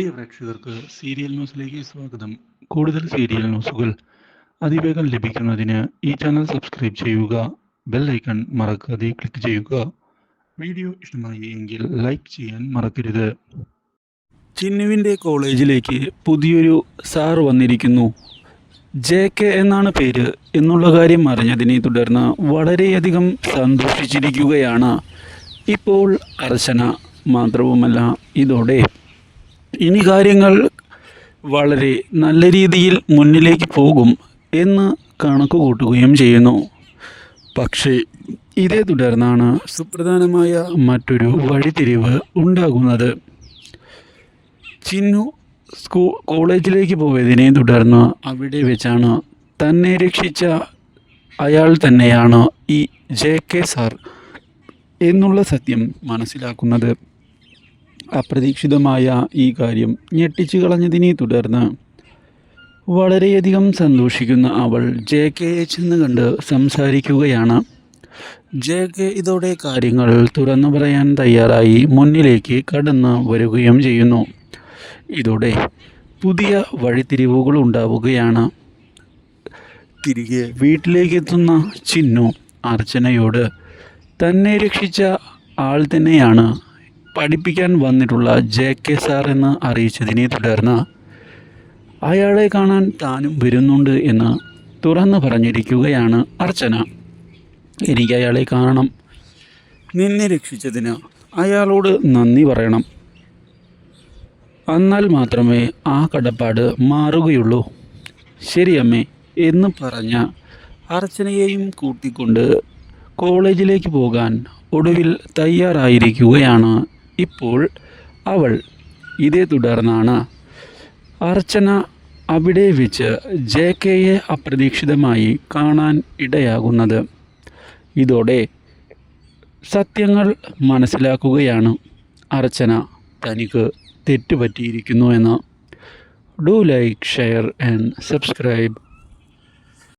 പ്രിയ പ്രേക്ഷകർക്ക് സീരിയൽ ന്യൂസിലേക്ക് സ്വാഗതം. കൂടുതൽ സീരിയൽ ന്യൂസുകൾ അതിവേഗം ലഭിക്കുന്നതിന് ഈ ചാനൽ സബ്സ്ക്രൈബ് ചെയ്യുക ബെൽ ഐക്കൺ മറക്കാതെ ക്ലിക്ക് ചെയ്യുക. വീഡിയോ ഇഷ്ടമായി എങ്കിൽ ലൈക്ക് ചെയ്യാൻ മറക്കരുത്. ചിന്നുവിന്റെ കോളേജിലേക്ക് പുതിയൊരു സാർ വന്നിരിക്കുന്നു. ജെ കെ എന്നാണ് പേര് എന്നുള്ള കാര്യം അറിഞ്ഞതിനെ തുടർന്ന് വളരെയധികം സന്തോഷിച്ചിരിക്കുകയാണ്. ഇപ്പോൾ അർച്ചന മാത്രവുമല്ല ഇതോടെ ഇനി കാര്യങ്ങൾ വളരെ നല്ല രീതിയിൽ മുന്നിലേക്ക് പോകും എന്ന് കണക്ക് കൂട്ടുകയും ചെയ്യുന്നു. പക്ഷേ ഇതേ തുടർന്നാണ് സുപ്രധാനമായ മറ്റൊരു വഴിതിരിവ് ഉണ്ടാകുന്നത്. ചിന്നു സ്കൂ കോളേജിലേക്ക് പോയതിനെ തുടർന്ന് അവിടെ വെച്ചാണ് തന്നെ രക്ഷിച്ച അയാൾ തന്നെയാണ് ഈ ജെ കെ സാർ എന്നുള്ള സത്യം മനസ്സിലാക്കുന്നത്. അപ്രതീക്ഷിതമായ ഈ കാര്യം ഞെട്ടിച്ചു കളഞ്ഞതിനെ തുടർന്ന് വളരെയധികം സന്തോഷിക്കുന്ന അവൾ ജെ കെ എച്ച് എന്ന് കണ്ട് സംസാരിക്കുകയാണ്. ജെ കെ ഇതോടെ കാര്യങ്ങൾ തുറന്നു പറയാൻ തയ്യാറായി മുന്നിലേക്ക് കടന്നു വരികയും ചെയ്യുന്നു. ഇതോടെ പുതിയ വഴിത്തിരിവുകൾ ഉണ്ടാവുകയാണ്. തിരികെ വീട്ടിലേക്ക് എത്തുന്ന ചിന്നു അർച്ചനയോട് തന്നെ രക്ഷിച്ച ആൾ തന്നെയാണ്. പഠിപ്പിക്കാൻ വന്നിട്ടുള്ള ജെ കെ സാർ എന്ന് അറിയിച്ചതിനെ തുടർന്ന് അയാളെ കാണാൻ താനും വരുന്നുണ്ട് എന്ന് തുറന്നു പറഞ്ഞിരിക്കുകയാണ് അർച്ചന. എനിക്ക് അയാളെ കാണണം. നിന്നെ രക്ഷിച്ചതിന് അയാളോട് നന്ദി പറയണം. എന്നാൽ മാത്രമേ ആ കടപ്പാട് മാറുകയുള്ളൂ. ശരി അമ്മേ എന്ന് പറഞ്ഞ അർച്ചനയെയും കൂട്ടിക്കൊണ്ട് കോളേജിലേക്ക് പോകാൻ ഒടുവിൽ തയ്യാറായിരിക്കുകയാണ് ഇപ്പോൾ അവൾ ഇതേ തുടർന്നാണ്. അർച്ചന അവിടെ വെച്ച് ജെ കെയെ അപ്രതീക്ഷിതമായി കാണാൻ ഇടയാകുന്നത്. ഇതോടെ സത്യങ്ങൾ മനസ്സിലാക്കുകയാണ് അർച്ചന തനിക്ക് തെറ്റുപറ്റിയിരിക്കുന്നു എന്ന്. Do like share and subscribe.